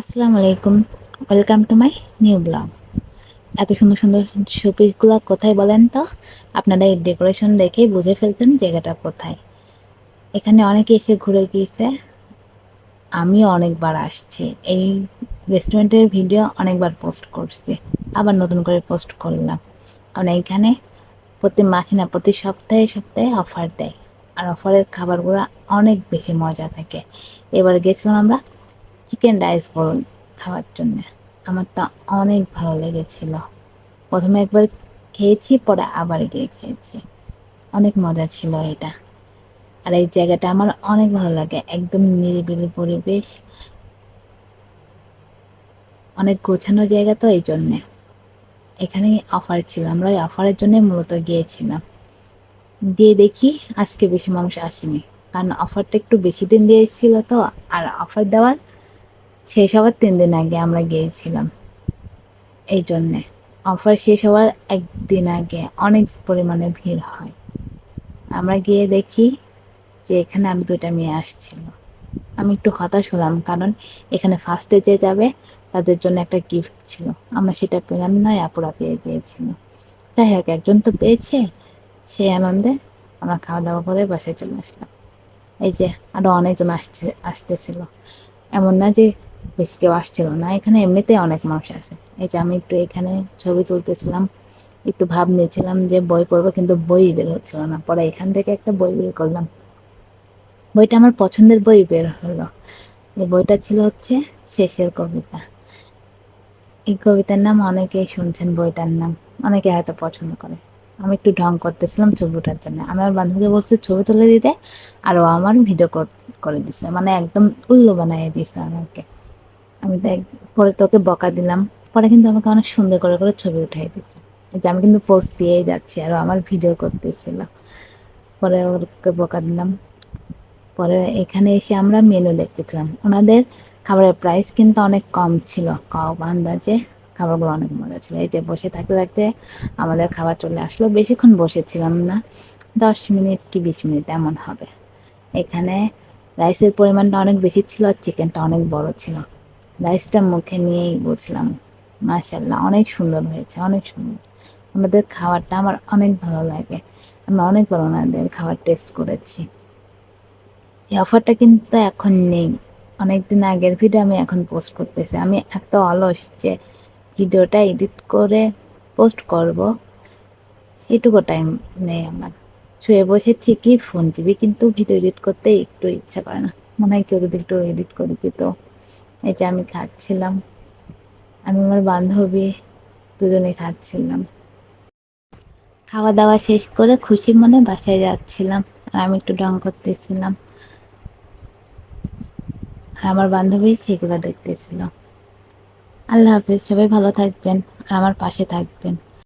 আসসালামু আলাইকুম welcome to my new blog এত সুন্দর সুন্দর শোপিসগুলো কোথায় বলেন তো? আপনারা এই ডেকোরেশন দেখেই বুঝে ফেলতেন জায়গাটা কোথায়। এখানে অনেকে এসে ঘুরে গিয়েছে। আমিও অনেকবার আসছি। এই রেস্টুরেন্টের ভিডিও অনেকবার পোস্ট করছি। আবার নতুন করে পোস্ট করলাম। কারণ এইখানে প্রতি মাসে না, প্রতি সপ্তাহে সপ্তাহে অফার দেয়। আর অফারের খাবারগুলো অনেক বেশি মজা থাকে। এবার গেছিলাম আমরা চিকেন রাইস বল খাওয়ার জন্য। আমার তো অনেক ভালো লেগেছিল। প্রথমে একবার খেয়েছি, পরে আবার গিয়ে খেয়েছি। অনেক মজা ছিল এটা। আর এই জায়গাটা আমার অনেক ভালো লাগে। একদম নিরিবিলি পরিবেশ। অনেক গোছানো জায়গা তো এই জন্যে। এখানেই অফার ছিল। আমরা ওই অফারের জন্য মূলত গিয়েছিলাম। দিয়ে দেখি আজকে বেশি মানুষ আসেনি। কারণ অফারটা একটু বেশি দিন দিয়েছিল তো। আর অফার দেওয়ার শেষ হওয়ার তিন দিন আগে আমরা গিয়েছিলাম। এই জন্যে অফার শেষ হওয়ার একদিন আগে অনেক পরিমাণে ভিড় হয়। আমরা গিয়ে দেখি যে এখানে আর দুইটা মেয়ে আসছিল। আমি একটু হতাশ হলাম কারণ এখানে ফার্স্টে যে যাবে তাদের জন্য একটা গিফট ছিল। আমরা সেটা পেলাম না, আপুরা পেয়ে গিয়েছিল। যাই হোক, একজন তো পেয়েছে সেই আনন্দে আমরা খাওয়া দাওয়া করে বাসায় চলে আসলাম। এই যে আরও অনেকজন আসছে, আসতেছিল। এমন না যে বেশি কেউ আসছিল না। এখানে এমনিতেই অনেক মানুষ আছে। এই যে আমি একটু এখানে ছবি তুলতেছিলাম, একটু ভাব নিয়েছিলাম যে বই পড়ব, কিন্তু বই বের হচ্ছিল না। পরে এখান থেকে একটা বই বের করলাম। বইটা আমার পছন্দের বই বের হলো। এই বইটা ছিল হচ্ছে শেষের কবিতা। এই কবিতার নাম অনেকেই শুনছেন বইটার নাম। অনেকে হয়তো পছন্দ করে। আমি একটু ঢং করতেছিলাম ছবি ওঠার জন্য। আমি আমার বান্ধবীকে বলছি, ছবি তুলে দিতে। আর ও আমার ভিডিও করে দিছে। মানে একদম উল্লু বানিয়ে দিছে আমাকে। আমি তো পরে তোকে বকা দিলাম। পরে কিন্তু আমাকে অনেক সুন্দর করে করে ছবি উঠাই দিচ্ছে যে আমি কিন্তু পোস্ট দিয়েই যাচ্ছি, আর আমার ভিডিও করতেছিল। পরে ওকে বকা দিলাম। পরে এখানে এসে আমরা মেনু দেখতেছিলাম। ওনাদের খাবারের প্রাইস কিন্তু অনেক কম ছিল। কম আন্দাজে খাবারগুলো অনেক মজা ছিল। এই যে বসে থাকতে থাকতে আমাদের খাবার চলে আসলো। বেশিক্ষণ বসেছিলাম না। দশ মিনিট কি বিশ মিনিট এমন হবে। এখানে রাইসের পরিমাণটা অনেক বেশি ছিল আর চিকেনটা অনেক বড় ছিল। রাইসটা মুখে নিয়েই বুঝলাম মাশাল্লাহ অনেক সুন্দর হয়েছে, অনেক সুন্দর। ওনাদের খাবারটা আমার অনেক ভালো লাগে। আমি অনেকবার ওনাদের খাবার টেস্ট করেছি। এই অফারটা কিন্তু এখন নেই। অনেকদিন আগের ভিডিও আমি এখন পোস্ট করতেছি। আমি এত অলস যে ভিডিওটা এডিট করে পোস্ট করব, সেটুকু টাইম নেই আমার। শুয়ে বসে ঠিকই ফোন টিভি কিন্তু ভিডিও এডিট করতে একটু ইচ্ছা করে না। মনে হয় কেউ যদি একটু এডিট করে দিত। এই যে আমি খাচ্ছিলাম। আমি আমার বান্ধবী দুজনে খাচ্ছিলাম। খাওয়া দাওয়া শেষ করে খুশি মনে বাসায় যাচ্ছিলাম আর আমি একটু ডং করতেছিলাম। আর আমার বান্ধবী সেগুলো দেখতেছিল। আল্লাহ হাফিজ, সবাই ভালো থাকবেন আর আমার পাশে থাকবেন।